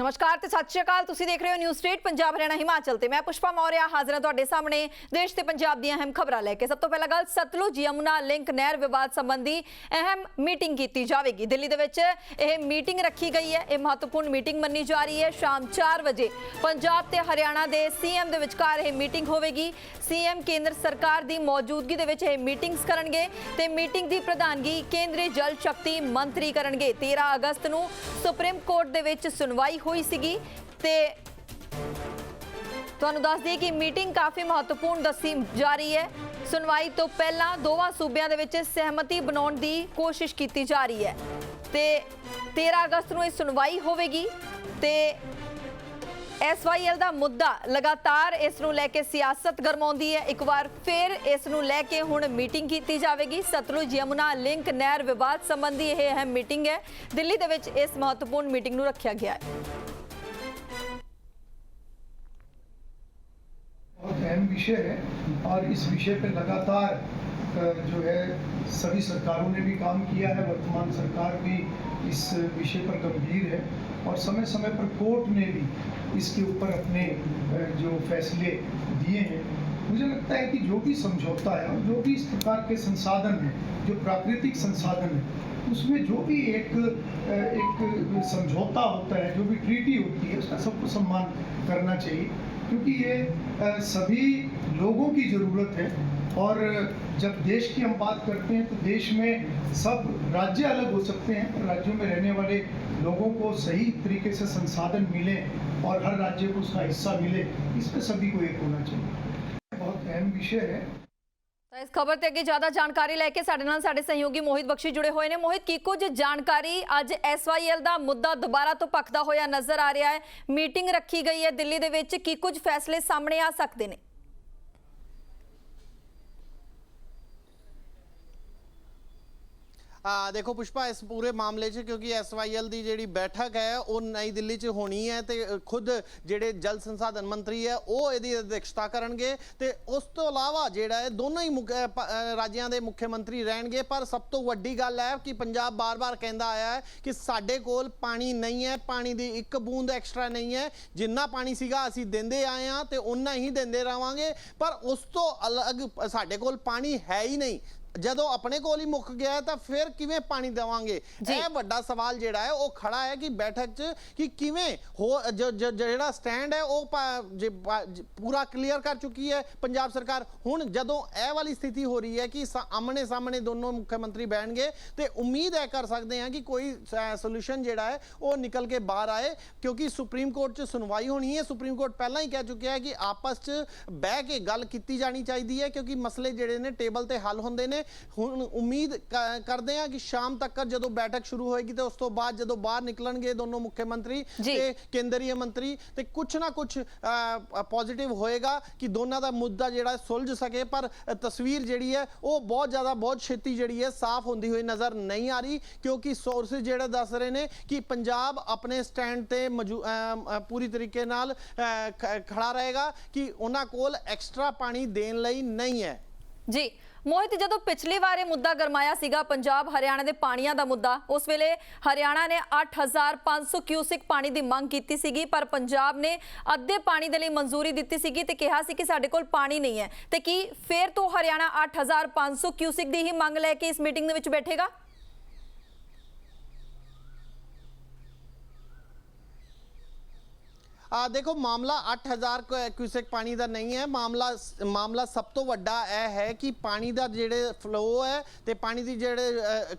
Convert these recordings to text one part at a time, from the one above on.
ਨਮਸਕਾਰ ਤੇ ਸਤਿ ਸ਼੍ਰੀ ਅਕਾਲ। ਤੁਸੀਂ ਦੇਖ ਰਹੇ ਹੋ ਨਿਊ ਸਟੇਟ ਪੰਜਾਬ, ਹਰਿਆਣਾ, ਹਿਮਾਚਲ ਤੇ ਮੈਂ ਪੁਸ਼ਪਾ ਮੌਰਿਆ ਹਾਜ਼ਰ ਹਾਂ ਤੁਹਾਡੇ ਸਾਹਮਣੇ। ਦੇਸ਼ ਤੇ ਪੰਜਾਬ ਦੀਆਂ ਅਹਿਮ ਖਬਰਾਂ ਲੈ ਕੇ ਸਭ ਤੋਂ ਪਹਿਲਾਂ ਗੱਲ ਸਤਲੁਜ ਯਮੁਨਾ ਲਿੰਕ ਨਹਿਰ ਵਿਵਾਦ ਸੰਬੰਧੀ ਅਹਿਮ ਮੀਟਿੰਗ ਕੀਤੀ ਜਾਵੇਗੀ। ਦਿੱਲੀ ਦੇ ਵਿੱਚ ਇਹ ਮੀਟਿੰਗ ਰੱਖੀ ਗਈ ਹੈ। ਇਹ ਮਹੱਤਵਪੂਰਨ ਮੀਟਿੰਗ ਮੰਨੀ ਜਾ ਰਹੀ ਹੈ। ਸ਼ਾਮ 4 ਵਜੇ ਪੰਜਾਬ ਤੇ ਹਰਿਆਣਾ ਦੇ ਸੀਐਮ ਦੇ ਵਿਚਕਾਰ ਇਹ ਮੀਟਿੰਗ ਹੋਵੇਗੀ। ਸੀਐਮ ਕੇਂਦਰ ਸਰਕਾਰ ਦੀ ਮੌਜੂਦਗੀ ਦੇ ਵਿੱਚ ਇਹ ਮੀਟਿੰਗਸ ਕਰਨਗੇ ਤੇ ਮੀਟਿੰਗ ਦੀ ਪ੍ਰਧਾਨਗੀ ਕੇਂਦਰੀ ਜਲ ਸ਼ਕਤੀ ਮੰਤਰੀ ਕਰਨਗੇ। 13 ਅਗਸਤ ਨੂੰ ਸੁਪਰੀਮ ਕੋਰਟ ਦੇ ਵਿੱਚ ਸੁਣਵਾਈ ਹੋਈ ਸੀਗੀ ਤੇ ਤੁਹਾਨੂੰ ਦੱਸ ਦਈਏ ਕਿ ਮੀਟਿੰਗ ਕਾਫੀ ਮਹੱਤਵਪੂਰਨ ਦੱਸੀ ਜਾ ਰਹੀ ਹੈ। ਸੁਣਵਾਈ ਤੋਂ ਪਹਿਲਾਂ ਦੋਵਾਂ ਸੂਬਿਆਂ ਦੇ ਵਿੱਚ ਸਹਿਮਤੀ ਬਣਾਉਣ ਦੀ ਕੋਸ਼ਿਸ਼ ਕੀਤੀ ਜਾ ਰਹੀ ਹੈ। ਤੇ 13 ਅਗਸਤ ਨੂੰ ਇਹ ਸੁਣਵਾਈ ਹੋਵੇਗੀ ਤੇ ਐਸਵਾਈਐਲ ਦਾ ਮੁੱਦਾ ਲਗਾਤਾਰ ਇਸ ਨੂੰ ਲੈ ਕੇ ਸਿਆਸਤ ਗਰਮਾਉਂਦੀ ਹੈ ਇੱਕ ਵਾਰ ਫਿਰ ਇਸ ਨੂੰ ਲੈ ਕੇ ਹੁਣ ਮੀਟਿੰਗ ਕੀਤੀ ਜਾਵੇਗੀ ਸਤਲੁਜ ਯਮੁਨਾ ਲਿੰਕ ਨਹਿਰ ਵਿਵਾਦ ਸੰਬੰਧੀ ਇਹ ਅਹਿਮ ਮੀਟਿੰਗ ਹੈ ਦਿੱਲੀ ਦੇ ਵਿੱਚ ਇਸ ਮਹੱਤਵਪੂਰਨ ਮੀਟਿੰਗ ਨੂੰ ਰੱਖਿਆ ਗਿਆ ਹੈ बहुत अहम विषय है और इस विषय पे लगातार अ, जो है, सभी सरकारों ने भी काम किया है, वर्तमान सरकार भी इस विषय पर गंभीर है और समय समय पर कोर्ट ने भी इसके ऊपर अपने जो फैसले दिए हैं। मुझे लगता है कि जो भी समझौता है और जो भी इस प्रकार के संसाधन हैं, जो प्राकृतिक संसाधन है, उसमें जो भी एक एक समझौता होता है, जो भी ट्रीटी होती है, उसका सबको सम्मान करना चाहिए। क्योंकि ये सभी लोगों की ज़रूरत है और जब देश की हम बात करते हैं तो देश में सब राज्य अलग हो सकते हैं पर राज्यों में रहने वाले लोगों को सही तरीके से संसाधन मिले और हर राज्य को उसका हिस्सा मिले इस पे सभी को एक होना चाहिए बहुत अहम विषय है ਤਾਂ ਇਸ ਖਬਰ ਤੇ ਅੱਗੇ ਜ਼ਿਆਦਾ ਜਾਣਕਾਰੀ ਲੈ ਕੇ ਸਾਡੇ ਨਾਲ ਸਾਡੇ ਸਹਿਯੋਗੀ ਮੋਹਿਤ ਬਖਸ਼ੀ ਜੁੜੇ ਹੋਏ ਨੇ ਮੋਹਿਤ ਕੀ ਕੁਝ ਜਾਣਕਾਰੀ ਅੱਜ ਐਸਵਾਈਐਲ ਦਾ ਮੁੱਦਾ ਦੁਬਾਰਾ ਤੋਂ ਪੱਕਦਾ ਹੋਇਆ ਨਜ਼ਰ ਆ ਰਿਹਾ ਹੈ ਮੀਟਿੰਗ ਰੱਖੀ ਗਈ ਹੈ ਦਿੱਲੀ ਦੇ ਵਿੱਚ ਕੀ ਕੁਝ ਫੈਸਲੇ ਸਾਹਮਣੇ ਆ ਸਕਦੇ ਨੇ ਦੇਖੋ ਪੁਸ਼ਪਾ, ਇਸ ਪੂਰੇ ਮਾਮਲੇ 'ਚ ਕਿਉਂਕਿ ਐਸਵਾਈਐਲ ਦੀ ਜਿਹੜੀ ਬੈਠਕ ਹੈ, ਉਹ ਨਈ ਦਿੱਲੀ 'ਚ ਹੋਣੀ ਹੈ ਤੇ ਖੁਦ ਜਿਹੜੇ ਜਲ ਸੰਸਾਧਨ ਮੰਤਰੀ ਹੈ, ਉਹ ਇਹਦੀ ਅਧਿਕਸ਼ਤਾ ਕਰਨਗੇ ਤੇ ਉਸ ਤੋਂ ਇਲਾਵਾ ਜਿਹੜਾ ਹੈ ਦੋਨੋਂ ਹੀ ਮੁੱਖ- ਰਾਜਿਆਂ ਦੇ ਮੁੱਖ ਮੰਤਰੀ ਰਹਿਣਗੇ। ਪਰ ਸਭ ਤੋਂ ਵੱਡੀ ਗੱਲ ਹੈ ਕਿ ਪੰਜਾਬ ਬਾਰ-ਬਾਰ ਕਹਿੰਦਾ ਆਇਆ ਹੈ ਕਿ ਸਾਡੇ ਕੋਲ ਪਾਣੀ ਨਹੀਂ ਹੈ, ਪਾਣੀ ਦੀ ਇੱਕ ਬੂੰਦ ਐਕਸਟਰਾ ਨਹੀਂ ਹੈ। ਜਿੰਨਾ ਪਾਣੀ ਸੀਗਾ ਅਸੀਂ ਦਿੰਦੇ ਆਏ ਆ ਤੇ ਉਨਾ ਹੀ ਦਿੰਦੇ ਰਵਾਂਗੇ। ਪਰ ਉਸ ਤੋਂ ਅਲੱਗ ਸਾਡੇ ਕੋਲ ਪਾਣੀ ਹੈ ਹੀ ਨਹੀਂ ਜਦੋਂ ਆਪਣੇ ਕੋਲ ਹੀ ਮੁੱਕ ਗਿਆ ਤਾਂ ਫਿਰ ਕਿਵੇਂ ਪਾਣੀ ਦੇਵਾਂਗੇ। ਇਹ ਵੱਡਾ ਸਵਾਲ ਜਿਹੜਾ ਹੈ ਉਹ ਖੜਾ ਹੈ ਕਿ ਬੈਠਕ 'ਚ ਕਿ ਕਿਵੇਂ ਹੋ ਜਿਹੜਾ ਸਟੈਂਡ ਹੈ ਉਹ ਪੂਰਾ ਕਲੀਅਰ ਕਰ ਚੁੱਕੀ ਹੈ ਪੰਜਾਬ ਸਰਕਾਰ। ਹੁਣ ਜਦੋਂ ਇਹ ਵਾਲੀ ਸਥਿਤੀ ਹੋ ਰਹੀ ਹੈ ਕਿ ਆਮਣੇ ਸਾਹਮਣੇ ਦੋਨੋਂ ਮੁੱਖ ਮੰਤਰੀ ਬੈਣਗੇ ਤੇ ਉਮੀਦ ਹੈ ਕਰ ਸਕਦੇ ਹਾਂ ਕਿ ਕੋਈ ਸੋਲੂਸ਼ਨ ਜਿਹੜਾ ਹੈ ਉਹ ਨਿਕਲ ਕੇ ਬਾਹਰ ਆਏ ਕਿਉਂਕਿ ਸੁਪਰੀਮ ਕੋਰਟ 'ਚ ਸੁਣਵਾਈ ਹੋਣੀ ਹੈ। ਸੁਪਰੀਮ ਕੋਰਟ ਪਹਿਲਾਂ ਹੀ ਕਹਿ ਚੁੱਕਿਆ ਹੈ ਕਿ ਆਪਸ 'ਚ ਬਹਿ ਕੇ ਗੱਲ ਕੀਤੀ ਜਾਣੀ ਚਾਹੀਦੀ ਹੈ ਕਿਉਂਕਿ ਮਸਲੇ ਜਿਹੜੇ ਨੇ ਟੇਬਲ ਤੇ ਹੱਲ ਹੁੰਦੇ ਨੇ। ਹੁਣ ਉਮੀਦ ਕਰਦੇ ਹਾਂ ਕਿ ਸ਼ਾਮ ਤੱਕ ਜਦੋਂ ਬੈਠਕ ਸ਼ੁਰੂ ਹੋਏਗੀ ਤੇ ਉਸ ਤੋਂ ਬਾਅਦ ਜਦੋਂ ਬਾਹਰ ਨਿਕਲਣਗੇ ਦੋਨੋਂ ਮੁੱਖ ਮੰਤਰੀ। ਤੇ ਕੇਂਦਰੀ ਮੰਤਰੀ ਤੇ ਕੁਛ ਨਾ ਕੁਛ ਪੋਜ਼ਿਟਿਵ ਹੋਏਗਾ ਕਿ ਦੋਨਾਂ ਦਾ ਮੁੱਦਾ ਜਿਹੜਾ ਸੁਲਝ ਸਕੇ ਪਰ ਤਸਵੀਰ ਜਿਹੜੀ ਹੈ ਉਹ ਬਹੁਤ ਜ਼ਿਆਦਾ ਬਹੁਤ ਛੇਤੀ ਜਿਹੜੀ ਹੈ ਸਾਫ਼ ਹੁੰਦੀ ਹੋਈ ਨਜ਼ਰ ਨਹੀਂ ਆ ਰਹੀ ਕਿਉਂਕਿ ਸੋਰਸਸ ਜਿਹੜੇ ਦੱਸ ਰਹੇ ਨੇ ਕਿ ਪੰਜਾਬ ਆਪਣੇ ਸਟੈਂਡ ਤੇ ਪੂਰੀ ਤਰੀਕੇ ਨਾਲ ਖੜਾ ਰਹੇਗਾ ਕਿ ਉਹਨਾਂ ਕੋਲ ਐਕਸਟਰਾ ਪਾਣੀ ਦੇਣ ਲਈ ਨਹੀਂ ਹੈ ਜੀ ਮੋਹਿਤ, ਜਦੋਂ ਪਿਛਲੀ ਵਾਰ ਇਹ ਮੁੱਦਾ ਗਰਮਾਇਆ ਸੀਗਾ, ਪੰਜਾਬ ਹਰਿਆਣਾ ਦੇ ਪਾਣੀਆਂ ਦਾ ਮੁੱਦਾ, ਉਸ ਵੇਲੇ ਹਰਿਆਣਾ ਨੇ 8500 ਕਿਊਸਿਕ ਪਾਣੀ ਦੀ ਮੰਗ ਕੀਤੀ ਸੀਗੀ, ਪਰ ਪੰਜਾਬ ਨੇ ਅੱਧੇ ਪਾਣੀ ਦੇ ਲਈ ਮਨਜ਼ੂਰੀ ਦਿੱਤੀ ਸੀਗੀ ਤੇ ਕਿਹਾ ਸੀ ਕਿ ਸਾਡੇ ਕੋਲ ਪਾਣੀ ਨਹੀਂ ਹੈ। ਤੇ ਕੀ ਫੇਰ ਤੋਂ ਹਰਿਆਣਾ 8500 ਕਿਊਸਿਕ ਦੀ ਹੀ ਮੰਗ ਲੈ ਕੇ ਇਸ ਮੀਟਿੰਗ ਦੇ ਵਿੱਚ ਬੈਠੇਗਾ? ਆ ਦੇਖੋ, ਮਾਮਲਾ 8000 ਕੁ- ਕਿਊਸੈਕ ਪਾਣੀ ਦਾ ਨਹੀਂ ਹੈ। ਮਾਮਲਾ ਮਾਮਲਾ ਸਭ ਤੋਂ ਵੱਡਾ ਇਹ ਹੈ ਕਿ ਪਾਣੀ ਦਾ ਜਿਹੜੇ ਫਲੋ ਹੈ ਤੇ ਪਾਣੀ ਦੀ ਜਿਹੜੇ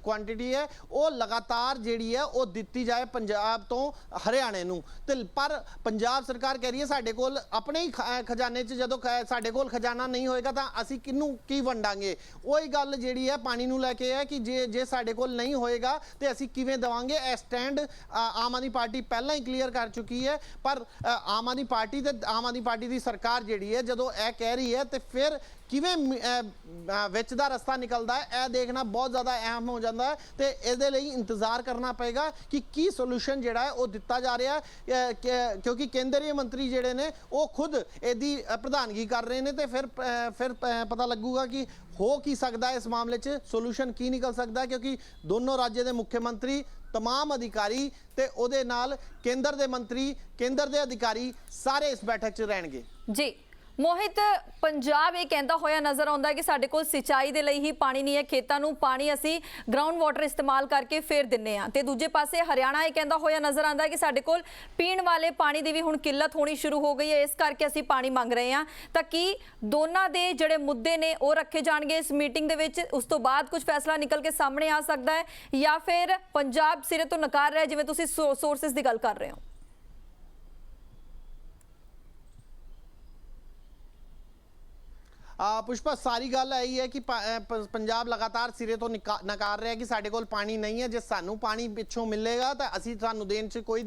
ਕੁਆਂਟੀਟੀ ਹੈ, ਉਹ ਲਗਾਤਾਰ ਜਿਹੜੀ ਹੈ, ਉਹ ਦਿੱਤੀ ਜਾਏ ਪੰਜਾਬ ਤੋਂ ਹਰਿਆਣੇ ਨੂੰ। ਤੇ ਪਰ ਪੰਜਾਬ ਸਰਕਾਰ ਕਹਿ ਰਹੀ ਹੈ, ਸਾਡੇ ਕੋਲ ਆਪਣੇ ਹੀ ਖ- ਖਜ਼ਾਨੇ 'ਚ ਜਦੋਂ ਖ- ਸਾਡੇ ਕੋਲ ਖਜ਼ਾਨਾ ਨਹੀਂ ਹੋਏਗਾ ਤਾਂ ਅਸੀਂ ਕਿਹਨੂੰ, ਕੀ ਵੰਡਾਂਗੇ? ਉਹੀ ਗੱਲ ਜਿਹੜੀ ਹੈ, ਪਾਣੀ ਨੂੰ ਲੈ ਕੇ ਹੈ ਕਿ ਜੇ ਜੇ ਸਾਡੇ ਕੋਲ ਨਹੀਂ ਹੋਏਗਾ ਤੇ ਅਸੀਂ ਕਿਵੇਂ ਦਵਾਂਗੇ? ਇਹ ਸਟੈਂਡ ਆਮ ਆਦਮੀ ਪਾਰਟੀ ਪਹਿਲਾਂ ਹੀ ਕਲੀਅਰ ਕਰ ਚੁੱਕੀ ਹੈ। ਪਰ ਆਮ ਆਦਮੀ ਪਾਰਟੀ ਤੇ ਆਮ ਆਦਮੀ ਪਾਰਟੀ ਦੀ ਸਰਕਾਰ ਜਿਹੜੀ ਹੈ, ਜਦੋਂ ਇਹ ਕਹਿ ਰਹੀ ਹੈ, ਤੇ ਫਿਰ ਕਿਵੇਂ ਵਿੱਚ ਦਾ ਰਸਤਾ ਨਿਕਲਦਾ ਹੈ, ਇਹ ਦੇਖਣਾ ਬਹੁਤ ਜ਼ਿਆਦਾ ਅਹਿਮ ਹੋ ਜਾਂਦਾ ਹੈ ਤੇ ਇਹਦੇ ਲਈ ਇੰਤਜ਼ਾਰ ਕਰਨਾ ਪਏਗਾ ਕਿ ਕੀ ਸੋਲੂਸ਼ਨ ਜਿਹੜਾ ਹੈ, ਉਹ ਦਿੱਤਾ ਜਾ ਰਿਹਾ ਹੈ। ਕਿਉਂਕਿ ਕੇਂਦਰੀ ਮੰਤਰੀ ਜਿਹੜੇ ਨੇ, ਉਹ ਖੁਦ ਇਹਦੀ ਪ੍ਰਧਾਨਗੀ ਕਰ ਰਹੇ ਨੇ ਤੇ ਫਿਰ ਫਿਰ ਪਤਾ ਲੱਗੂਗਾ ਕਿ ਹੋ ਕੀ ਸਕਦਾ ਹੈ ਇਸ ਮਾਮਲੇ 'ਚ ਸੋਲੂਸ਼ਨ ਕੀ ਨਿਕਲ ਸਕਦਾ ਹੈ, ਕਿਉਂਕਿ ਦੋਨੋਂ ਰਾਜ ਦੇ ਮੁੱਖ ਮੰਤਰੀ तमाम ਅਧਿਕਾਰੀ ਤੇ ਉਹਦੇ ਨਾਲ ਕੇਂਦਰ ਦੇ ਮੰਤਰੀ ਕੇਂਦਰ ਦੇ ਅਧਿਕਾਰੀ ਸਾਰੇ ਇਸ ਬੈਠਕ 'ਚ ਰਹਿਣਗੇ ਜੀ ਮੋਹਿਤ, ਪੰਜਾਬ ਇਹ ਕਹਿੰਦਾ ਹੋਇਆ ਨਜ਼ਰ ਆਉਂਦਾ ਕਿ ਸਾਡੇ ਕੋਲ ਸਿੰਚਾਈ ਦੇ ਲਈ ਹੀ ਪਾਣੀ ਨਹੀਂ ਹੈ। ਖੇਤਾਂ ਨੂੰ ਪਾਣੀ ਅਸੀਂ ਗਰਾਊਂਡ ਵਾਟਰ ਇਸਤੇਮਾਲ ਕਰਕੇ ਫੇਰ ਦਿੰਨੇ ਆ ਤੇ ਦੂਜੇ ਪਾਸੇ ਹਰਿਆਣਾ ਇਹ ਕਹਿੰਦਾ ਹੋਇਆ ਨਜ਼ਰ ਆਉਂਦਾ ਕਿ ਸਾਡੇ ਕੋਲ ਪੀਣ ਵਾਲੇ ਪਾਣੀ ਦੀ ਵੀ ਹੁਣ ਕਿੱਲਤ ਹੋਣੀ ਸ਼ੁਰੂ ਹੋ ਗਈ ਹੈ। ਇਸ ਕਰਕੇ ਅਸੀਂ ਪਾਣੀ ਮੰਗ ਰਹੇ ਹਾਂ ਤਾਂ ਕੀ ਦੋਨਾਂ ਦੇ ਜਿਹੜੇ ਮੁੱਦੇ ਨੇ ਉਹ ਰੱਖੇ ਜਾਣਗੇ। ਇਸ ਮੀਟਿੰਗ ਦੇ ਵਿੱਚ ਉਸ ਤੋਂ ਬਾਅਦ ਕੁਝ ਫੈਸਲਾ ਨਿਕਲ ਕੇ ਸਾਹਮਣੇ ਆ ਸਕਦਾ ਹੈ ਜਾਂ ਫਿਰ ਪੰਜਾਬ ਸਿਰੇ ਤੋਂ ਨਕਾਰ ਰਿਹਾ ਜਿਵੇਂ ਤੁਸੀਂ ਸੋਰਸਸ ਦੀ ਗੱਲ ਕਰ ਰਹੇ ਹੋ। ਪੁਸ਼ਪਾ ਸਾਰੀ ਗੱਲ ਆਈ ਹੈ ਕਿ ਪੰਜਾਬ ਲਗਾਤਾਰ ਸਿਰੇ ਤੋਂ ਨਿਕਾ- ਨਕਾਰ ਰਿਹਾ ਕਿ ਸਾਡੇ ਕੋਲ ਪਾਣੀ ਨਹੀਂ ਹੈ। ਜੇ ਸਾਨੂੰ ਪਾਣੀ ਪਿੱਛੋਂ ਮਿਲੇਗਾ ਤਾਂ ਅਸੀਂ ਤੁਹਾਨੂੰ ਦੇਣ 'ਚ ਕੋਈ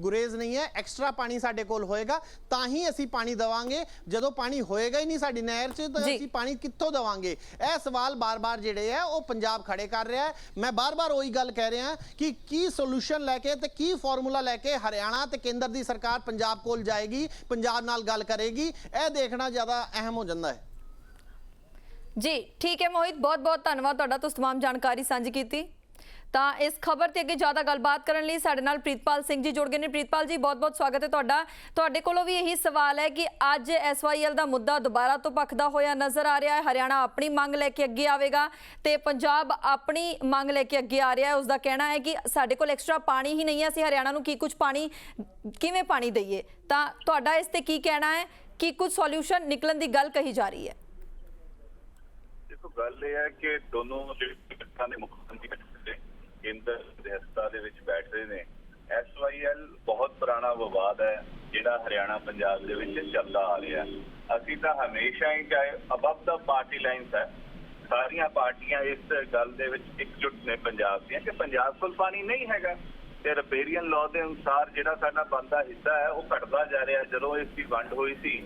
ਗੁਰੇਜ਼ ਨਹੀਂ ਹੈ। ਐਕਸਟਰਾ ਪਾਣੀ ਸਾਡੇ ਕੋਲ ਹੋਏਗਾ ਤਾਂ ਹੀ ਅਸੀਂ ਪਾਣੀ ਦਵਾਂਗੇ। ਜਦੋਂ ਪਾਣੀ ਹੋਏਗਾ ਹੀ ਨਹੀਂ ਸਾਡੀ ਨਹਿਰ 'ਚ ਤਾਂ। ਅਸੀਂ ਪਾਣੀ ਕਿੱਥੋਂ ਦਵਾਂਗੇ? ਇਹ ਸਵਾਲ ਬਾਰ-ਬਾਰ ਜਿਹੜੇ ਹੈ ਉਹ ਪੰਜਾਬ ਖੜੇ ਕਰ ਰਿਹਾ ਹੈ। ਮੈਂ ਬਾਰ-ਬਾਰ ਉਹੀ ਗੱਲ ਕਹਿ ਰਿਹਾ ਕਿ ਕੀ ਸੋਲੂਸ਼ਨ ਲੈ ਕੇ ਤੇ ਕੀ ਫਾਰਮੂਲਾ ਲੈ ਕੇ ਹਰਿਆਣਾ ਤੇ ਕੇਂਦਰ ਦੀ ਸਰਕਾਰ ਪੰਜਾਬ ਕੋਲ ਜਾਏਗੀ ਪੰਜਾਬ ਨਾਲ ਗੱਲ ਕਰੇਗੀ ਇਹ ਦੇਖਣਾ ਜ਼ਿਆਦਾ ਅਹਿਮ ਹੋ ਜਾਂਦਾ ਹੈ। ਜੀ ਠੀਕ ਹੈ ਮੋਹਿਤ ਬਹੁਤ ਬਹੁਤ ਧੰਨਵਾਦ ਤੁਹਾਡਾ ਤੁਸੀਂ तमाम ਜਾਣਕਾਰੀ ਸਾਂਝੀ ਕੀਤੀ ਤਾਂ ਇਸ ਖਬਰ ਤੇ ਅੱਗੇ ਜ਼ਿਆਦਾ ਗੱਲਬਾਤ ਕਰਨ ਲਈ ਸਾਡੇ ਨਾਲ ਪ੍ਰੀਤਪਾਲ ਸਿੰਘ ਜੀ ਜੁੜ ਗਏ ਨੇ ਪ੍ਰੀਤਪਾਲ ਜੀ ਬਹੁਤ ਬਹੁਤ ਸਵਾਗਤ ਹੈ ਤੁਹਾਡਾ ਤੁਹਾਡੇ ਕੋਲੋਂ ਵੀ ਇਹੀ ਸਵਾਲ ਹੈ ਕਿ ਅੱਜ ਐਸਵਾਈਐਲ ਦਾ ਮੁੱਦਾ ਦੁਬਾਰਾ ਤੋਂ ਭਖਦਾ ਹੋਇਆ ਨਜ਼ਰ ਆ ਰਿਹਾ ਹੈ ਹਰਿਆਣਾ ਆਪਣੀ ਮੰਗ ਲੈ ਕੇ ਅੱਗੇ ਆਵੇਗਾ ਤੇ ਪੰਜਾਬ ਆਪਣੀ ਮੰਗ ਲੈ ਕੇ ਅੱਗੇ ਆ ਰਿਹਾ ਹੈ ਉਸ ਦਾ ਕਹਿਣਾ ਹੈ ਕਿ ਸਾਡੇ ਕੋਲ ਐਕਸਟਰਾ ਪਾਣੀ ਹੀ ਨਹੀਂ ਹੈ ਅਸੀਂ ਹਰਿਆਣਾ ਨੂੰ ਕੀ ਕੁਝ ਪਾਣੀ ਕਿਵੇਂ ਪਾਣੀ ਦਈਏ ਤਾਂ ਤੁਹਾਡਾ ਇਸ ਤੇ ਕੀ ਕਹਿਣਾ ਹੈ ਕਿ ਕੁਝ ਸੋਲੂਸ਼ਨ ਨਿਕਲਣ ਦੀ ਗੱਲ ਕਹੀ ਜਾ ਰਹੀ ਹੈ ਦੇਖੋ ਗੱਲ ਇਹ ਹੈ ਕਿ ਦੋਨੋਂ ਜਿਹੜੇ ਸਰਕਾਰਾਂ ਦੇ ਮੁੱਖ ਮੰਤਰੀ ਨੇ, ਕੇਂਦਰ ਦੇ ਹਸਪਤਾਲ ਦੇ ਵਿੱਚ ਬੈਠ ਰਹੇ ਨੇ ਐਸਵਾਈਐਲ ਬਹੁਤ ਪੁਰਾਣਾ ਵਿਵਾਦ ਹੈ ਜਿਹੜਾ ਹਰਿਆਣਾ ਪੰਜਾਬ ਦੇ ਵਿੱਚ ਚੱਲਦਾ ਆ ਰਿਹਾ ਅਸੀਂ ਤਾਂ ਹਮੇਸ਼ਾ ਹੀ ਚਾਹੇ ਅਬਵ ਦਾ ਪਾਰਟੀ ਲਾਈਨਸ ਹੈ ਸਾਰੀਆਂ ਪਾਰਟੀਆਂ ਇਸ ਗੱਲ ਦੇ ਵਿੱਚ ਇਕਜੁੱਟ ਨੇ ਪੰਜਾਬ ਦੀਆਂ ਕਿ ਪੰਜਾਬ ਕੋਲ ਪਾਣੀ ਨਹੀਂ ਹੈਗਾ ਤੇ ਰਿਪੇਰੀਅਨ ਲਾਅ ਦੇ ਅਨੁਸਾਰ ਜਿਹੜਾ ਸਾਡਾ ਬੰਦਾ ਹਿੱਸਾ ਹੈ ਉਹ ਘਟਦਾ ਜਾ ਰਿਹਾ। ਜਦੋਂ ਇਸ ਦੀ ਵੰਡ ਹੋਈ ਸੀ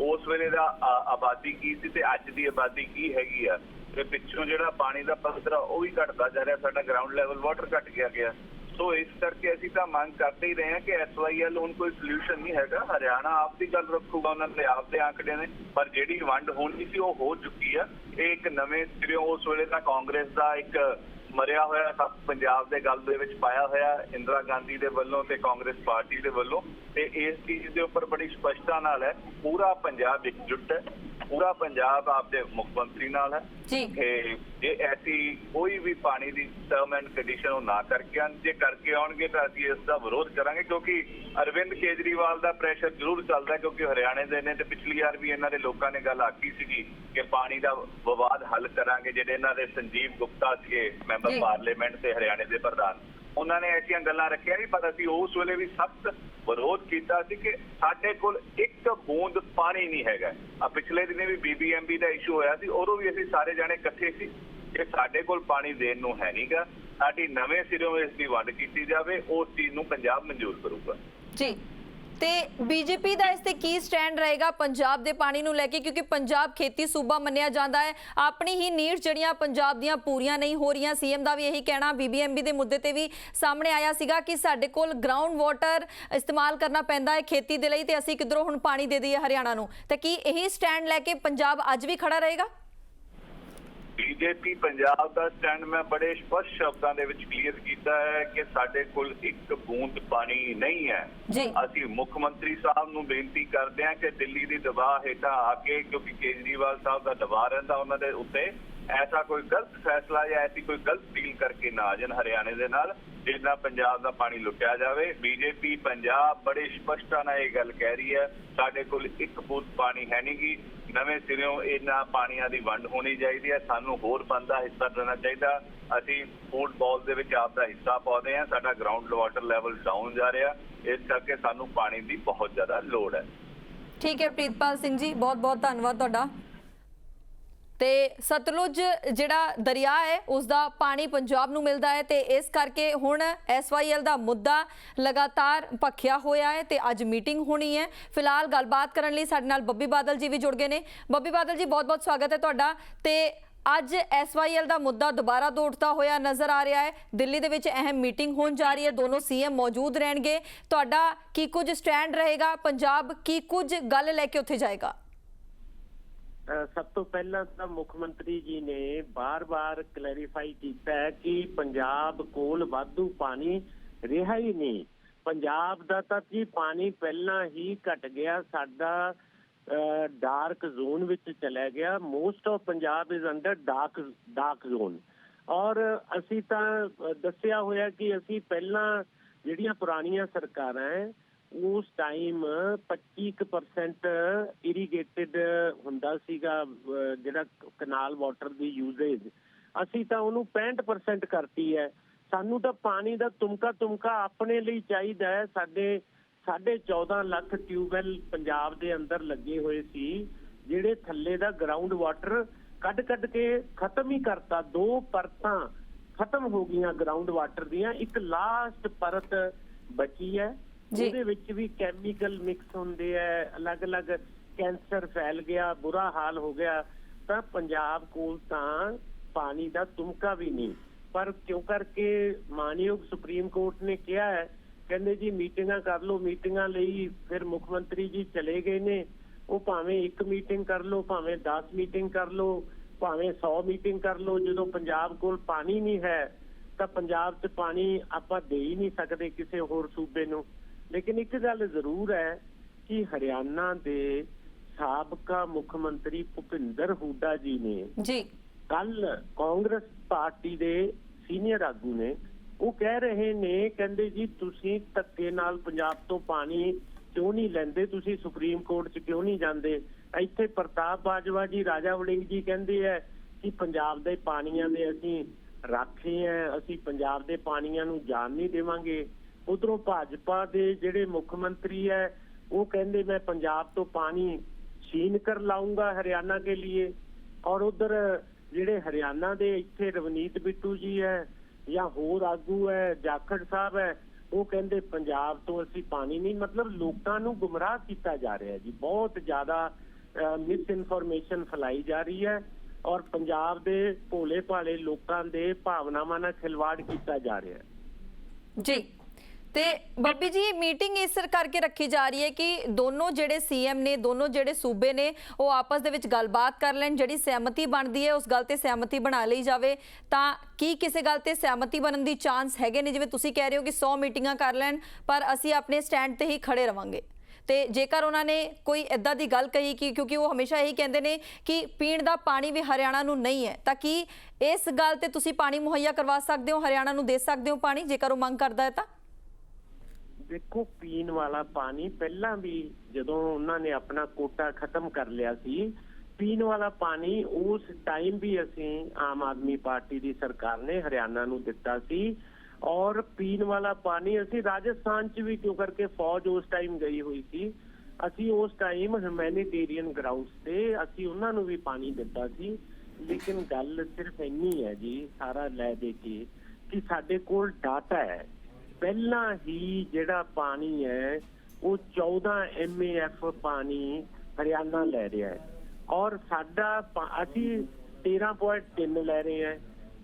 ਉਸ ਵੇਲੇ ਦਾ ਆਬਾਦੀ ਕੀ ਸੀ ਤੇ ਅੱਜ ਦੀ ਆਬਾਦੀ ਕੀ ਹੈਗੀ ਆ? ਤੇ ਪਿੱਛੋਂ ਜਿਹੜਾ ਪਾਣੀ ਦਾ ਪੱਧਰ ਆ, ਉਹ ਵੀ ਘਟਦਾ ਜਾ ਰਿਹਾ, ਸਾਡਾ ਗਰਾਊਂਡ ਲੈਵਲ ਵਾਟਰ ਘਟ ਗਿਆ ਗਿਆ। ਸੋ ਇਸ ਕਰਕੇ ਅਸੀਂ ਤਾਂ ਮੰਗ ਕਰਦੇ ਹੀ ਰਹੇ ਹਾਂ ਕਿ ਐਸਵਾਈਐਲ ਹੁਣ ਕੋਈ ਸੋਲੂਸ਼ਨ ਨਹੀਂ ਹੈਗਾ। ਹਰਿਆਣਾ ਆਪ ਦੀ ਗੱਲ ਰੱਖੂਗਾ, ਉਹਨਾਂ ਦੇ ਆਪ ਦੇ ਆંકੜੇ ਨੇ, ਪਰ ਜਿਹੜੀ ਵੰਡ ਹੋਣੀ ਸੀ ਉਹ ਹੋ ਚੁੱਕੀ ਆ। ਇਹ ਇੱਕ ਨਵੇਂ ਸਿਰਿਓਂ ਉਸ ਵੇਲੇ ਦਾ ਕਾਂਗਰਸ ਦਾ ਇੱਕ ਮਰਿਆ ਹੋਇਆ ਸੱਪ ਪੰਜਾਬ ਦੇ ਗੱਲ ਦੇ ਵਿੱਚ ਪਾਇਆ ਹੋਇਆ ਇੰਦਰਾ ਗਾਂਧੀ ਦੇ ਵੱਲੋਂ ਤੇ ਕਾਂਗਰਸ ਪਾਰਟੀ ਦੇ ਵੱਲੋਂ ਤੇ ਇਸ ਚੀਜ਼ ਦੇ ਉੱਪਰ ਬੜੀ ਸਪਸ਼ਟਤਾ ਨਾਲ ਹੈ, ਪੂਰਾ ਪੰਜਾਬ ਇਕਜੁੱਟ ਹੈ। ਪੂਰਾ ਪੰਜਾਬ ਆਪਦੇ ਮੁੱਖ ਮੰਤਰੀ ਨਾਲ ਹੈ। ਕਿ ਜੇ ਐਸੀ ਕੋਈ ਵੀ ਪਾਣੀ ਦੀ ਟਰਮ ਐਂਡ ਕੰਡੀਸ਼ਨ ਉਹ ਨਾ ਕਰਕੇ ਆਉਣ ਜੇ ਕਰਕੇ ਆਉਣਗੇ ਤਾਂ ਅਸੀਂ ਇਸ ਦਾ ਵਿਰੋਧ ਕਰਾਂਗੇ ਕਿਉਂਕਿ ਅਰਵਿੰਦ ਕੇਜਰੀਵਾਲ ਦਾ ਪ੍ਰੈਸ਼ਰ ਜ਼ਰੂਰ ਚੱਲਦਾ ਕਿਉਂਕਿ ਹਰਿਆਣੇ ਦੇ ਨੇ ਤੇ ਪਿਛਲੀ ਵਾਰ ਵੀ ਇਹਨਾਂ ਦੇ ਲੋਕਾਂ ਨੇ ਗੱਲ ਆਖੀ ਸੀਗੀ ਕਿ ਪਾਣੀ ਦਾ ਵਿਵਾਦ ਹੱਲ ਕਰਾਂਗੇ ਜਿਹੜੇ ਇਹਨਾਂ ਦੇ ਸੰਜੀਵ ਗੁਪਤਾ ਸੀਗੇ ਮੈਂਬਰ। ਪਾਰਲੀਮੈਂਟ ਤੇ ਹਰਿਆਣੇ ਦੇ ਪ੍ਰਧਾਨ। ਉਹਨਾਂ ਨੇ ਐਸੀਆਂ ਗੱਲਾਂ ਰੱਖੀਆਂ ਵੀ, ਪਰ ਅਸੀਂ ਉਸ ਵੇਲੇ ਵੀ ਸਖਤ ਵਿਰੋਧ ਕੀਤਾ ਸੀ ਕਿ ਸਾਡੇ ਕੋਲ ਇੱਕ ਬੂੰਦ ਪਾਣੀ ਨਹੀਂ ਹੈਗਾ। ਆ ਪਿਛਲੇ ਦਿਨੇ ਵੀ ਬੀਬੀਐਮਬੀ ਦਾ ਇਸ਼ੂ ਹੋਇਆ ਸੀ, ਉਦੋਂ ਵੀ ਅਸੀਂ ਸਾਰੇ ਜਾਣੇ ਇਕੱਠੇ ਸੀ ਕਿ ਸਾਡੇ ਕੋਲ ਪਾਣੀ ਦੇਣ ਨੂੰ ਹੈ ਨਹੀਂਗਾ ਸਾਡੀ ਨਵੇਂ ਸਿਰੋਂ ਇਸ ਦੀ ਵੰਡ ਕੀਤੀ ਜਾਵੇ, ਉਸ ਚੀਜ਼ ਨੂੰ ਪੰਜਾਬ ਮਨਜ਼ੂਰ ਕਰੂਗਾ। ਜੀ। ਤੇ ਬੀਜੇਪੀ ਦਾ ਇਸ ਤੇ ਕੀ ਸਟੈਂਡ ਰਹੇਗਾ? ਪੰਜਾਬ ਦੇ ਪਾਣੀ ਨੂੰ ਲੈ ਕੇ, ਕਿਉਂਕਿ ਪੰਜਾਬ ਖੇਤੀ ਸੂਬਾ ਮੰਨਿਆ ਜਾਂਦਾ ਹੈ। ਆਪਣੀ ਹੀ ਨੀਡ ਜਿਹੜੀਆਂ ਪੰਜਾਬ ਦੀਆਂ ਪੂਰੀਆਂ ਨਹੀਂ ਹੋ ਰਹੀਆਂ। ਸੀਐਮ ਦਾ ਵੀ ਇਹੀ ਕਹਿਣਾ, ਬੀਬੀਐਮਬੀ ਦੇ ਮੁੱਦੇ ਤੇ ਵੀ ਸਾਹਮਣੇ ਆਇਆ ਸੀਗਾ ਕਿ ਸਾਡੇ ਕੋਲ ਗਰਾਊਂਡ ਵਾਟਰ ਇਸਤੇਮਾਲ ਕਰਨਾ ਪੈਂਦਾ ਹੈ ਖੇਤੀ ਦੇ ਲਈ ਤੇ ਅਸੀਂ ਕਿਧਰੋਂ ਹੁਣ ਪਾਣੀ ਦੇ ਦਈਏ ਹਰਿਆਣਾ ਨੂੰ। ਤਾਂ ਕੀ ਇਹੀ ਸਟੈਂਡ ਲੈ ਕੇ ਪੰਜਾਬ ਅੱਜ ਵੀ ਖੜਾ ਰਹੇਗਾ? ਬੀਜੇਪੀ ਪੰਜਾਬ ਦਾ ਸਟੈਂਡ ਮੈਂ ਬੜੇ ਸਪਸ਼ਟ ਸ਼ਬਦਾਂ ਦੇ ਵਿੱਚ ਕਲੀਅਰ ਕੀਤਾ ਹੈ ਕਿ ਸਾਡੇ ਕੋਲ ਇੱਕ ਬੂੰਦ ਪਾਣੀ ਨਹੀਂ ਹੈ। ਅਸੀਂ ਮੁੱਖ ਮੰਤਰੀ ਸਾਹਿਬ ਨੂੰ ਬੇਨਤੀ ਕਰਦੇ ਹਾਂ ਕਿ ਦਿੱਲੀ ਦੀ ਦਬਾਅ ਹੇਠਾਂ ਆ ਕੇ ਕਿਉਂਕਿ ਕੇਜਰੀਵਾਲ ਸਾਹਿਬ ਦਾ ਦਬਾਅ ਰਹਿੰਦਾ ਉਹਨਾਂ ਦੇ ਉੱਤੇ। ਐਸਾ ਕੋਈ ਗਲਤ ਫੈਸਲਾ ਜਾਂ ਐਸੀ ਕੋਈ ਗਲਤ ਡੀਲ ਕਰਕੇ ਨਾ ਆ ਜਾਣ ਹਰਿਆਣੇ ਦੇ ਨਾਲ, ਜਿੰਨਾ ਪੰਜਾਬ ਦਾ ਪਾਣੀ ਲੁੱਟਿਆ ਜਾਵੇ। ਬੀਜੇਪੀ ਪੰਜਾਬ ਬੜੇ ਸਪਸ਼ਟਤਾ ਨਾਲ ਇਹ ਗੱਲ ਕਹਿ ਰਹੀ ਹੈ, ਸਾਡੇ ਕੋਲ ਇੱਕ ਬੂੰਦ ਪਾਣੀ ਹੈ ਨਹੀਂਗੀ ਨਵੇਂ ਸਿਰਿਓਂ ਇਹਨਾਂ ਪਾਣੀਆਂ ਦੀ ਵੰਡ ਹੋਣੀ ਚਾਹੀਦੀ ਹੈ, ਸਾਨੂੰ ਹੋਰ ਬੰਦਾ ਹਿੱਸਾ ਦੇਣਾ ਚਾਹੀਦਾ। ਅਸੀਂ ਫੁੱਟਬਾਲ ਦੇ ਵਿੱਚ ਆਪ ਦਾ ਹਿੱਸਾ ਪਾਉਂਦੇ ਹਾਂ, ਸਾਡਾ ਗਰਾਊਂਡ ਵਾਟਰ ਲੈਵਲ ਡਾਊਨ ਜਾ ਰਿਹਾ। ਇਸ ਕਰਕੇ ਸਾਨੂੰ ਪਾਣੀ ਦੀ ਬਹੁਤ ਜ਼ਿਆਦਾ ਲੋੜ ਹੈ। ਠੀਕ ਹੈ, ਪ੍ਰੀਤਪਾਲ ਸਿੰਘ ਜੀ ਬਹੁਤ ਬਹੁਤ ਧੰਨਵਾਦ ਤੁਹਾਡਾ। ਤੇ ਸਤਲੁਜ ਜਿਹੜਾ ਦਰਿਆ ਹੈ ਉਸ ਦਾ ਪਾਣੀ ਪੰਜਾਬ ਨੂੰ ਮਿਲਦਾ ਹੈ ਤੇ ਇਸ ਕਰਕੇ ਹੁਣ ਐਸਵਾਈਐਲ ਦਾ ਮੁੱਦਾ ਲਗਾਤਾਰ ਭਖਿਆ ਹੋਇਆ ਹੈ ਤੇ ਅੱਜ ਮੀਟਿੰਗ ਹੋਣੀ ਹੈ। ਫਿਲਹਾਲ ਗੱਲਬਾਤ ਕਰਨ ਲਈ ਸਾਡੇ ਨਾਲ ਬੱਬੀ ਬਾਦਲ ਜੀ ਵੀ ਜੁੜ ਗਏ ਨੇ। ਬੱਬੀ ਬਾਦਲ ਜੀ ਬਹੁਤ ਬਹੁਤ ਸਵਾਗਤ ਹੈ ਤੁਹਾਡਾ ਤੇ ਅੱਜ ਐਸਵਾਈਐਲ ਦਾ ਮੁੱਦਾ ਦੁਬਾਰਾ ਤੋਂ ਉੱਠਦਾ ਹੋਇਆ ਨਜ਼ਰ ਆ ਰਿਹਾ ਹੈ। ਦਿੱਲੀ ਦੇ ਵਿੱਚ ਅਹਿਮ ਮੀਟਿੰਗ ਹੋਣ ਜਾ ਰਹੀ ਹੈ, ਦੋਨੋਂ ਸੀਐਮ ਮੌਜੂਦ ਰਹਿਣਗੇ। ਤੁਹਾਡਾ ਕੀ ਕੁਝ ਸਟੈਂਡ ਰਹੇਗਾ? ਪੰਜਾਬ ਕੀ ਕੁਝ ਗੱਲ ਲੈ ਕੇ ਉੱਥੇ ਜਾਏਗਾ? ਸਭ ਤੋਂ ਪਹਿਲਾਂ ਤਾਂ ਮੁੱਖ ਮੰਤਰੀ ਜੀ ਨੇ ਬਾਰ-ਬਾਰ ਕਲੈਰੀਫਾਈ ਕੀਤਾ ਹੈ ਕਿ ਪੰਜਾਬ ਕੋਲ ਵਾਧੂ ਪਾਣੀ ਰਿਹਾ ਹੀ ਨਹੀਂ। ਪੰਜਾਬ ਦਾ ਤਾਂ ਜੀ ਪਾਣੀ ਪਹਿਲਾਂ ਹੀ ਘਟ ਗਿਆ, ਸਾਡਾ ਡਾਰਕ ਜ਼ੋਨ ਵਿੱਚ ਚਲਾ ਗਿਆ। Most of Punjab is under dark dark zone ਔਰ ਅਸੀਂ ਤਾਂ ਦੱਸਿਆ ਹੋਇਆ ਕਿ ਅਸੀਂ ਪਹਿਲਾਂ ਜਿਹੜੀਆਂ ਪੁਰਾਣੀਆਂ ਸਰਕਾਰਾਂ ਹੈ ਉਸ ਟਾਈਮ 25% ਇਰੀਗੇਟਿਡ ਹੁੰਦਾ ਸੀਗਾ ਜਿਹੜਾ ਕਨਾਲ ਵਾਟਰ ਦੀ ਯੂਜ਼ੇਜ ਅਸੀਂ ਤਾਂ ਉਹਨੂੰ 65% ਕਰਤੀ ਹੈ। ਸਾਨੂੰ ਤਾਂ ਪਾਣੀ ਦਾ ਤੁਮਕਾ ਤੁਮਕਾ ਆਪਣੇ ਲਈ ਚਾਹੀਦਾ ਹੈ। ਸਾਡੇ ਸਾਢੇ 14 ਲੱਖ ਟਿਊਬਵੈਲ ਪੰਜਾਬ ਦੇ ਅੰਦਰ ਲੱਗੇ ਹੋਏ ਸੀ, ਜਿਹੜੇ ਥੱਲੇ ਦਾ ਗਰਾਊਂਡ ਵਾਟਰ ਕੱਢ ਕੱਢ ਕੇ ਖਤਮ ਹੀ ਕਰਤਾ। ਦੋ ਪਰਤਾਂ ਖਤਮ ਹੋ ਗਈਆਂ ਗਰਾਊਂਡ ਵਾਟਰ ਦੀਆਂ। ਇੱਕ ਲਾਸਟ ਪਰਤ ਬਚੀ ਹੈ। ਉਹਦੇ ਵਿੱਚ ਵੀ ਕੈਮੀਕਲ ਮਿਕਸ ਹੁੰਦੇ ਆ, ਅਲੱਗ-ਅਲੱਗ ਕੈਂਸਰ ਫੈਲ ਗਿਆ, ਬੁਰਾ ਹਾਲ ਹੋ ਗਿਆ, ਤਾਂ ਪੰਜਾਬ ਕੋਲ ਤਾਂ ਪਾਣੀ ਦਾ ਤੁਮਕਾ ਵੀ ਨਹੀਂ। ਪਰ ਕਿਉਂ ਕਰਕੇ ਮਾਨਯੋਗ ਸੁਪਰੀਮ ਕੋਰਟ ਨੇ ਕਿਹਾ ਹੈ, ਕਹਿੰਦੇ ਜੀ ਮੀਟਿੰਗਾਂ ਕਰ ਲਓ, ਮੀਟਿੰਗਾਂ ਲਈ ਫਿਰ ਮੁੱਖ ਮੰਤਰੀ ਜੀ ਚਲੇ ਗਏ ਨੇ। ਉਹ ਭਾਵੇਂ ਇੱਕ ਮੀਟਿੰਗ ਕਰ ਲਓ, ਭਾਵੇਂ 10 ਮੀਟਿੰਗ ਕਰ ਲਓ, ਭਾਵੇਂ 100 ਮੀਟਿੰਗ ਕਰ ਲਓ, ਜਦੋਂ ਪੰਜਾਬ ਕੋਲ ਪਾਣੀ ਨਹੀਂ ਹੈ, ਤਾਂ ਪੰਜਾਬ 'ਚ ਪਾਣੀ ਆਪਾਂ ਦੇ ਹੀ ਨਹੀਂ ਸਕਦੇ ਕਿਸੇ ਹੋਰ ਸੂਬੇ ਨੂੰ। ਲੇਕਿਨ ਇੱਕ ਗੱਲ ਜ਼ਰੂਰ ਹੈ ਕਿ ਹਰਿਆਣਾ ਦੇ ਸਾਬਕਾ ਮੁੱਖ ਮੰਤਰੀ ਭੁਪਿੰਦਰ ਹੁੱਡਾ ਜੀ ਨੇ ਜੀ। ਕੱਲ ਕਾਂਗਰਸ ਪਾਰਟੀ ਦੇ ਸੀਨੀਅਰ ਆਗੂ ਨੇ ਉਹ ਕਹਿ ਰਹੇ ਨੇ ਕਹਿੰਦੇ ਜੀ ਤੁਸੀਂ ਧੱਕੇ ਨਾਲ ਪੰਜਾਬ ਤੋਂ ਪਾਣੀ ਕਿਉਂ ਨਹੀਂ ਲੈਂਦੇ? ਤੁਸੀਂ ਸੁਪਰੀਮ ਕੋਰਟ 'ਚ ਕਿਉਂ ਨਹੀਂ ਜਾਂਦੇ? ਇੱਥੇ ਪ੍ਰਤਾਪ ਬਾਜਵਾ ਜੀ ਰਾਜਾ ਵੜਿੰਗ ਜੀ ਕਹਿੰਦੇ ਹੈ ਕਿ ਪੰਜਾਬ ਦੇ ਪਾਣੀਆਂ ਦੇ ਅਸੀਂ ਰਾਖੇ ਹੈ ਅਸੀਂ ਪੰਜਾਬ ਦੇ ਪਾਣੀਆਂ ਨੂੰ ਜਾਣ ਨਹੀਂ ਦੇਵਾਂਗੇ। ਉਧਰੋਂ ਭਾਜਪਾ ਦੇ ਜਿਹੜੇ ਮੁੱਖ ਮੰਤਰੀ ਹੈ, ਉਹ ਕਹਿੰਦੇ ਮੈਂ ਪੰਜਾਬ ਤੋਂ ਪਾਣੀ ਛੀਨ ਕਰ ਲਾਉਂਗਾ ਹਰਿਆਣਾ ਦੇ ਲਈ ਔਰ ਉਧਰ ਜਿਹੜੇ ਹਰਿਆਣਾ ਦੇ ਇੱਥੇ ਰਵਨੀਤ ਬਿੱਟੂ ਜੀ ਹੈ ਜਾਂ ਹੋਰ ਆਗੂ ਹੈ, ਜਾਖੜ ਸਾਹਿਬ ਹੈ, ਉਹ ਕਹਿੰਦੇ ਪੰਜਾਬ ਤੋਂ ਅਸੀਂ ਪਾਣੀ ਨਹੀਂ, ਮਤਲਬ ਲੋਕਾਂ ਨੂੰ ਗੁੰਮਰਾਹ ਕੀਤਾ ਜਾ ਰਿਹਾ ਜੀ। ਬਹੁਤ ਜ਼ਿਆਦਾ ਮਿਸ ਇਨਫੋਰਮੇਸ਼ਨ ਫੈਲਾਈ ਜਾ ਰਹੀ ਹੈ ਔਰ ਪੰਜਾਬ ਦੇ ਭੋਲੇ ਭਾਲੇ ਲੋਕਾਂ ਦੇ ਭਾਵਨਾਵਾਂ ਨਾਲ ਖਿਲਵਾੜ ਕੀਤਾ ਜਾ ਰਿਹਾ ਹੈ। ਜੀ। ਤੇ ਬੱਬੀ ਜੀ ਮੀਟਿੰਗ ਇਸ ਕਰਕੇ ਰੱਖੀ ਜਾ ਰਹੀ ਹੈ ਕਿ ਦੋਨੋਂ ਜਿਹੜੇ ਸੀਐਮ ਨੇ, ਦੋਨੋਂ ਜਿਹੜੇ ਸੂਬੇ ਨੇ, ਉਹ ਆਪਸ ਦੇ ਵਿੱਚ ਗੱਲਬਾਤ ਕਰ ਲੈਣ, ਜਿਹੜੀ ਸਹਿਮਤੀ ਬਣਦੀ ਹੈ ਉਸ ਗੱਲ ਤੇ ਸਹਿਮਤੀ ਬਣਾ ਲਈ ਜਾਵੇ। ਤਾਂ ਕੀ ਕਿਸੇ ਗੱਲ ਤੇ ਸਹਿਮਤੀ ਬਣਨ ਦੀ ਚਾਂਸ ਹੈਗੇ ਨੇ? ਜਿਵੇਂ ਤੁਸੀਂ ਕਹਿ ਰਹੇ ਹੋ ਕਿ 100 ਮੀਟਿੰਗਾਂ ਕਰ ਲੈਣ, ਪਰ ਅਸੀਂ ਆਪਣੇ ਸਟੈਂਡ ਤੇ ਹੀ ਖੜੇ ਰਵਾਂਗੇ। ਤੇ ਜੇਕਰ ਉਹਨਾਂ ਨੇ ਕੋਈ ਇਦਾਂ ਦੀ ਗੱਲ ਕਹੀ ਕਿ, ਕਿਉਂਕਿ ਉਹ ਹਮੇਸ਼ਾ ਇਹੀ ਕਹਿੰਦੇ ਨੇ ਕਿ ਪੀਣ ਦਾ ਪਾਣੀ ਵੀ ਹਰਿਆਣਾ ਨੂੰ ਨਹੀਂ ਹੈ, ਤਾਂ ਕੀ ਇਸ ਗੱਲ ਤੇ ਤੁਸੀਂ ਪਾਣੀ ਮੁਹੱਈਆ ਕਰਵਾ ਸਕਦੇ ਹੋ? ਹਰਿਆਣਾ ਨੂੰ ਦੇ ਸਕਦੇ ਹੋ ਪਾਣੀ, ਜੇਕਰ ਉਹ ਮੰਗ ਕਰਦਾ ਹੈ ਤਾਂ? ਦੇਖੋ, ਪੀਣ ਵਾਲਾ ਪਾਣੀ ਪਹਿਲਾਂ ਵੀ ਜਦੋਂ ਉਹਨਾਂ ਨੇ ਆਪਣਾ ਕੋਟਾ ਖਤਮ ਕਰ ਲਿਆ ਸੀ, ਪੀਣ ਵਾਲਾ ਪਾਣੀ ਉਸ ਟਾਈਮ ਵੀ ਅਸੀਂ ਆਮ ਆਦਮੀ ਪਾਰਟੀ ਦੀ ਸਰਕਾਰ ਨੇ ਹਰਿਆਣਾ ਨੂੰ ਦਿੱਤਾ ਸੀ ਔਰ ਪੀਣ ਵਾਲਾ ਪਾਣੀ ਅਸੀਂ ਰਾਜਸਥਾਨ 'ਚ ਵੀ ਕਿਉਂ ਕਰਕੇ ਫੌਜ ਉਸ ਟਾਈਮ ਗਈ ਹੋਈ ਸੀ, ਅਸੀਂ ਉਸ ਟਾਈਮ ਹਿਊਮੈਨਿਟੇਰੀਅਨ ਗਰਾਊਂਡਸ ਤੇ ਅਸੀਂ ਉਹਨਾਂ ਨੂੰ ਵੀ ਪਾਣੀ ਦਿੱਤਾ ਸੀ। ਲੇਕਿਨ ਗੱਲ ਸਿਰਫ ਇੰਨੀ ਹੈ ਜੀ, ਸਾਰਾ ਲੈ ਦੇ ਕੇ ਕਿ ਸਾਡੇ ਕੋਲ ਡਾਟਾ ਹੈ। ਪਹਿਲਾਂ ਹੀ ਜਿਹੜਾ ਪਾਣੀ ਹੈ ਉਹ 14 ਐਮਏਐਫ ਪਾਣੀ ਹਰਿਆਣਾ ਲੈ ਰਿਹਾ ਹੈ। ਔਰ ਸਾਡਾ ਅਸੀਂ 13.3 ਲੈ ਰਹੇ ਹਾਂ।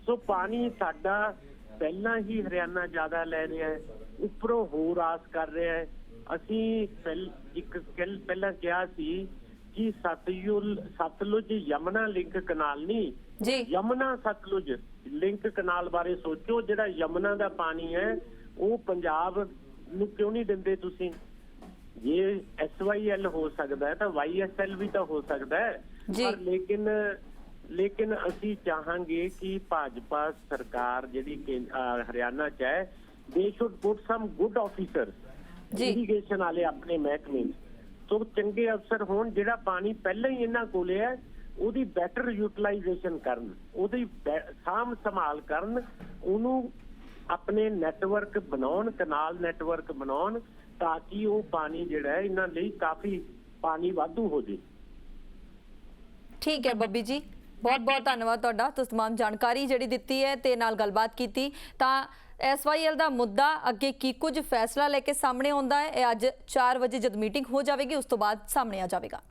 ਸੋ ਪਾਣੀ ਸਾਡਾ ਪਹਿਲਾਂ ਹੀ ਹਰਿਆਣਾ ਜ਼ਿਆਦਾ ਲੈ ਰਿਹਾ ਹੈ। ਉੱਪਰੋਂ ਹੋਰ ਆਸ ਕਰ ਰਿਹਾ ਹੈ। ਅਸੀਂ ਇੱਕ ਕੱਲ ਪਹਿਲਾਂ ਕਿਹਾ ਸੀ ਕਿ ਸਤਲੁਜ ਸਤਲੁਜ ਯਮਨਾ ਲਿੰਕ ਕਨਾਲ ਨਹੀਂ ਜੀ। ਯਮਨਾ ਸਤਲੁਜ ਲਿੰਕ ਕਨਾਲ ਬਾਰੇ ਸੋਚੋ ਜਿਹੜਾ ਯਮਨਾ ਦਾ ਪਾਣੀ ਹੈ ਉਹ ਪੰਜਾਬ ਨੂੰ ਕਿਉਂ ਨਹੀਂ ਦਿੰਦੇ ਤੁਸੀਂ ਜੇ ਐਸਵਾਈਐਲ ਹੋ ਸਕਦਾ ਹੈ ਤਾਂ ਵਾਈਐਸਐਲ ਵੀ ਤਾਂ ਹੋ ਸਕਦਾ ਹੈ। ਪਰ ਲੇਕਿਨ ਲੇਕਿਨ ਅਸੀਂ ਚਾਹਾਂਗੇ ਕਿ ਭਾਜਪਾ ਸਰਕਾਰ ਜਿਹੜੀ ਹਰਿਆਣਾ ਚ ਹੈ they should put some good officers ਜੀ। ਇਰੀਗੇਸ਼ਨ ਵਾਲੇ ਆਪਣੇ ਮਹਿਕਮੇ। ਸੋ ਚੰਗੇ ਅਫਸਰ ਹੋਣ ਜਿਹੜਾ ਪਾਣੀ ਪਹਿਲਾਂ ਹੀ ਇਹਨਾਂ ਕੋਲੇ ਹੈ ਉਹਦੀ ਬੈਟਰ ਯੂਟਿਲਾਈਜੇਸ਼ਨ ਕਰਨ ਉਹਦੀ ਸਾਂਭ ਸੰਭਾਲ ਕਰਨ ਉਹਨੂੰ ਆਪਣੇ ਨੈਟਵਰਕ ਬਣਾਉਣ ਕਨਾਲ ਨੈਟਵਰਕ ਬਣਾਉਣ ਤਾਂ ਕਿ ਉਹ ਪਾਣੀ ਜਿਹੜਾ ਇਹਨਾਂ ਲਈ ਕਾਫੀ ਪਾਣੀ ਵਾਧੂ ਹੋ ਜੇ। ਠੀਕ ਹੈ ਬੱਬੀ ਜੀ, ਬਹੁਤ ਬਹੁਤ ਧੰਨਵਾਦ ਤੁਹਾਡਾ, ਤੁਸੀਂ ਤਮਾਮ ਜਾਣਕਾਰੀ ਜਿਹੜੀ ਦਿੱਤੀ ਹੈ ਤੇ ਨਾਲ ਗੱਲਬਾਤ ਕੀਤੀ। ਤਾਂ ਐਸਵਾਈਐਲ ਦਾ ਮੁੱਦਾ ਅੱਗੇ ਕੀ ਕੁਝ ਫੈਸਲਾ ਲੈ ਕੇ ਸਾਹਮਣੇ ਆਉਂਦਾ ਹੈ, ਇਹ ਅੱਜ 4 ਵਜੇ ਜਦ ਮੀਟਿੰਗ ਹੋ ਜਾਵੇਗੀ, ਉਸ ਤੋਂ ਬਾਅਦ ਸਾਹਮਣੇ ਆ ਜਾਵੇਗਾ।